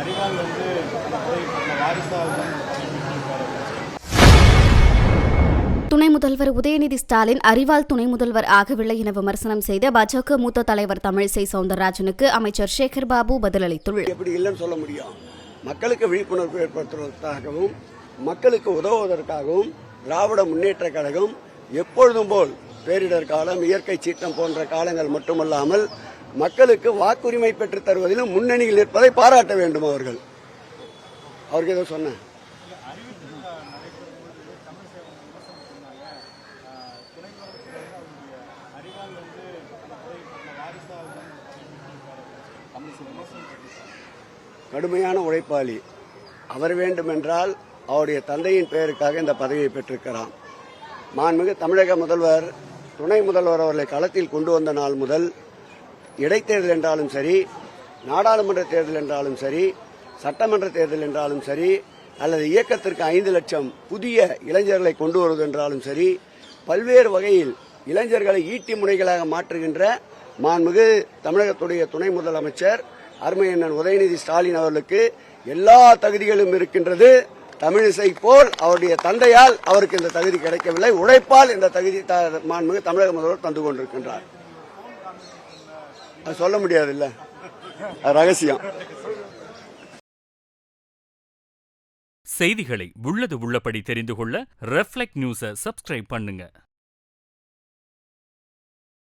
அறிவால் வந்து வாரிசாக துணை முதல்வர் உதயநிதி ஸ்டாலின் அறிவால் துணை முதல்வர் ஆகவில்லை என விமர்சனம் செய்த பாஜக மூத்த தலைவர் தமிழிசை சவுந்தரராஜனுக்கு அமைச்சர் சேகர் பாபு பதிலளித்துள்ளார். எப்படி இல்லைன்னு சொல்ல முடியும். மக்களுக்கு விழிப்புணர்வு ஏற்படுத்துவதற்காகவும் மக்களுக்கு உதவுவதற்காகவும் திராவிட முன்னேற்ற கழகம் எப்பொழுதும் போல் பேரிடர் காலம் இயற்கை சீற்றம் போன்ற காலங்கள் மட்டுமல்லாமல் மக்களுக்கு வாக்குரிமை பெற்றுத் தருவதிலும் முன்னணியில் இருப்பதை பாராட்ட வேண்டும் அவர்கள். அவருக்கு ஏதோ சொன்ன கடுமையான உழைப்பாளி. அவர் வேண்டுமென்றால் அவருடைய தந்தையின் பெயருக்காக இந்த பதவியை பெற்றிருக்கிறார் மாண்புமிகு தமிழக முதல்வர் துணை முதல்வர் அவர்களை களத்தில் கொண்டு வந்த நாள் முதல் இடைத்தேர்தல் என்றாலும் சரி நாடாளுமன்ற தேர்தல் என்றாலும் சரி சட்டமன்ற தேர்தல் என்றாலும் சரி அல்லது இயக்கத்திற்கு ஐந்து லட்சம் புதிய இளைஞர்களை கொண்டு வருவது என்றாலும் சரி பல்வேறு வகையில் இளைஞர்களை ஈட்டி முனைகளாக மாற்றுகின்ற மாண்புமிகு தமிழகத்துடைய துணை முதலமைச்சர் அருமையண்ணன் உதயநிதி ஸ்டாலின் அவர்களுக்கு எல்லா தகுதிகளும் இருக்கின்றது. தமிழிசை போல் அவருடைய தந்தையால் அவருக்கு இந்த தகுதி கிடைக்கவில்லை. உழைப்பால் இந்த தகுதி த- மாண்புமிகு தமிழக முதல்வர் தந்து கொண்டிருக்கின்றார். அது சொல்ல முடியாது இல்ல ரகசியம். செய்திகளை உள்ளது உள்ளபடி தெரிந்து கொள்ள ரெஃப்ளெக்ட் நியூஸை சப்ஸ்கிரைப் பண்ணுங்க.